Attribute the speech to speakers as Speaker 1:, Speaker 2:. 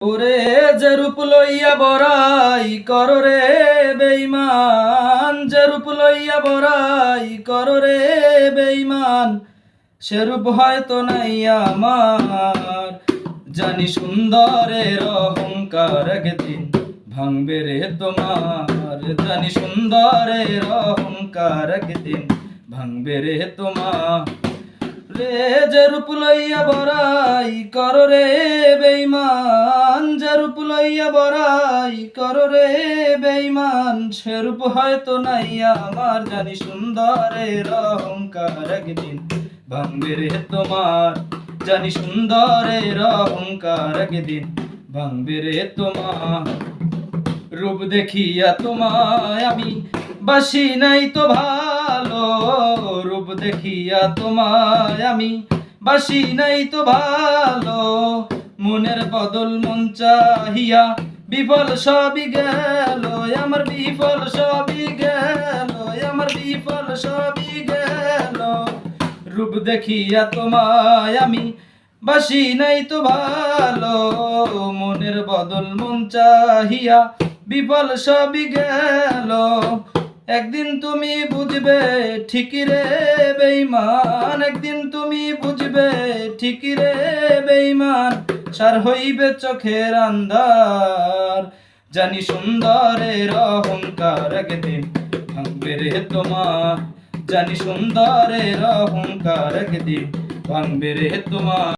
Speaker 1: ওরে যে রূপ লইয়া বড়াই কর রে বেইমান যে রূপ লইয়া বড়াই কর রে বেইমান সেরূপ হয়তো নাই আমার। জানি সুন্দরের অহংকার একদিন ভাঙবে রে তোমার। জানি সুন্দরের অহংকার একদিন ভাঙবে রে তোমার। রে যে রূপ লইয়া বড়াই কর রে বেইমান লইয়া বড়াই কর রে বেইমান সে রূপ হয়তো নাই আমার। জানি সুন্দরের অহংকার একদিন ভাঙবে রে তোমার। জানি সুন্দরের অহংকার একদিন ভাঙবে রে তোমার। রূপ দেখিয়া তোমায় আমি বাসি নাই তো ভালো। রূপ দেখিয়া তোমায় আমি বাসি নাই তো ভালো। মনের বদল মন চাহিয়া, বিফল সবই গেল, আমার বিফল সবই গেল, আমার বিফল সবই গেল। রূপ দেখিয়া তোমায় আমি বাসি নাই তো ভালো, মনের বদল মন চাহিয়া, বিফল সবই গেল। একদিন তুমি বুঝবে ঠিকই রে বেইমান একদিন তুমি বুঝবে ঠিকই রে বেইমান সার হইবে চোখের আন্ধার। জানি সুন্দরের অহংকার একদিন ভাঙবে রে তোমার। জানি সুন্দরের অহংকার একদিন ভাঙবে রে তোমার।